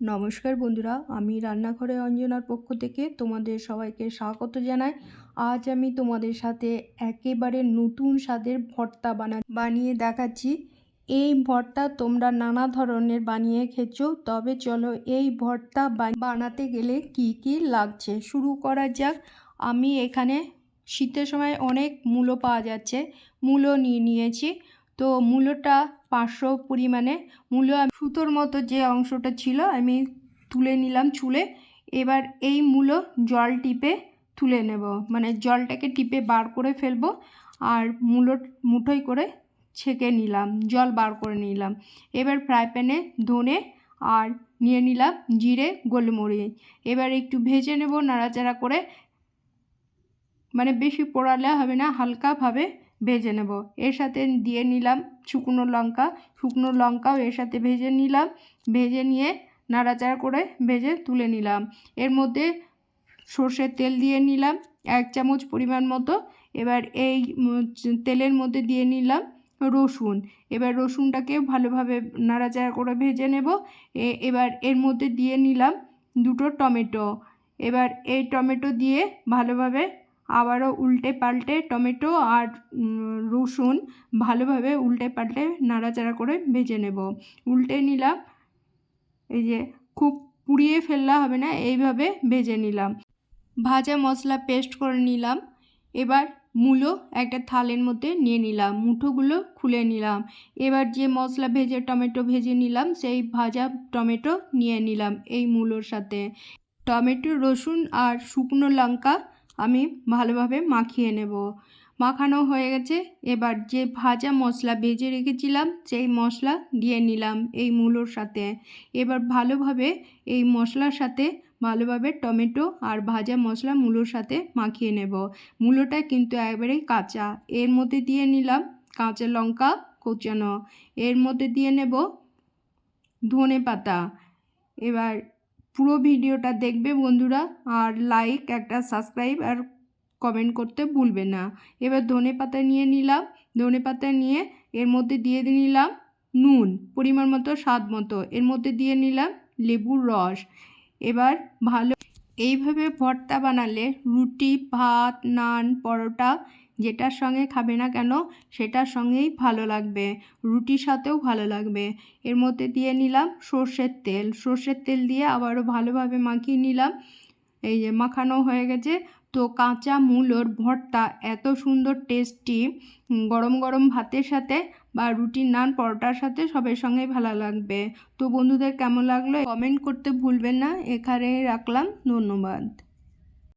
নমস্কার বন্ধুরা, আমি রান্নাঘরে অঞ্জনার পক্ষ থেকে তোমাদের সবাইকে স্বাগত জানাই। আজ আমি তোমাদের সাথে একেবারে নতুন স্বাদের ভর্তা বানা বানিয়ে দেখাচ্ছি। এই ভর্তা তোমরা নানা ধরনের বানিয়ে খেয়েছো, তবে চলো এই ভর্তা বানাতে গেলে কি কি লাগছে? শুরু করা যাক। আমি এখানে শীতের সময় অনেক মূলো পাওয়া যাচ্ছে। মূলো নিয়ে নিয়েছি। তো মূলোটা পাঁচশো পরিমাণে মূলো সুতোর মতো যে অংশটা ছিল আমি তুলে নিলাম চুলে। এবার এই মূলো জল টিপে তুলে নেব। মানে জলটাকে টিপে বার করে ফেলব আর মূলো মুঠোই করে ছেঁকে নিলাম, জল বার করে নিলাম। এবার ফ্রাই প্যানে ধনে আর নিয়ে নিলাম জিরে, গোলমরিচ। এবার একটু ভেজে নেব নাড়াচাড়া করে। মানে বেশি পোড়ালে হবে না, হালকাভাবে ভেজে নেব। এর সাথে দিয়ে নিলাম শুকনো লঙ্কা। শুকনো লঙ্কাও এর সাথে ভেজে নিলাম। ভেজে নিয়ে নাড়াচাড়া করে ভেজে তুলে নিলাম। এর মধ্যে সর্ষের তেল দিয়ে নিলাম, এক চামচ পরিমাণ মতো। এবার এই তেলের মধ্যে দিয়ে নিলাম রসুন। এবার রসুনটাকে ভালোভাবে নাড়াচাড়া করে ভেজে নেব। এবার এর মধ্যে দিয়ে নিলাম দুটো টমেটো। এবার এই টমেটো দিয়ে ভালোভাবে আবারও উল্টে পাল্টে টমেটো আর রসুন ভালোভাবে উল্টে পাল্টে নাড়াচাড়া করে ভেজে নেব। উল্টে নিলাম, এই যে খুব পুড়িয়ে ফেললে হবে না, এইভাবে ভেজে নিলাম। ভাজা মশলা পেস্ট করে নিলাম, এবার মূলো একটা থালের মধ্যে নিয়ে নিলাম, মুঠোগুলো খুলে নিলাম। এবার যে মশলা ভেজে, টমেটো ভেজে নিলাম, সেই ভাজা টমেটো নিয়ে নিলাম এই মূলোর সাথে। টমেটো, রসুন আর শুকনো লঙ্কা আমি ভালোভাবে মাখিয়ে নেব। মাখানো হয়ে গেছে। এবার যে ভাজা মশলা ভেজে রেখেছিলাম, সেই মশলা দিয়ে নিলাম এই মূলোর সাথে। এবার ভালোভাবে এই মশলার সাথে ভালোভাবে টমেটো আর ভাজা মশলা মূলোর সাথে মাখিয়ে নেব। মূলোটা কিন্তু একবারেই কাঁচা। এর মধ্যে দিয়ে নিলাম কাঁচা লঙ্কা কোচানো। এর মধ্যে দিয়ে নেব ধনে পাতা এবার পুরো ভিডিওটা দেখবে বন্ধুরা, আর লাইক একটা সাবস্ক্রাইব আর কমেন্ট করতে ভুলবে না। এবার ধনে পাতা নিয়ে নিলাম। ধনে পাতা নিয়ে এর মধ্যে দিয়ে নিলাম নুন, পরিমাণ মতো, স্বাদ মতো। এর মধ্যে দিয়ে নিলাম লেবুর রস। এবার ভালো, এইভাবে ভর্তা বানালে রুটি, ভাত, নান, পরোটা যেটার সঙ্গে খাবে না কেন, সেটার সঙ্গেই ভালো লাগবে, রুটির সাথেও ভালো লাগবে। এর মধ্যে দিয়ে নিলাম সর্ষের তেল। সর্ষের তেল দিয়ে আবারও ভালোভাবে মাখিয়ে নিলাম। এই যে মাখানো হয়ে গেছে। তো কাঁচা মূলোর ভর্তা এত সুন্দর টেস্টি গরম গরম ভাতের সাথে বা রুটির নান পরোটার সাথে সবের সঙ্গেই ভালো লাগবে। তো বন্ধুদের কেমন লাগল? কমেন্ট করতে ভুলবেন না। এখানে রাখলাম। ধন্যবাদ।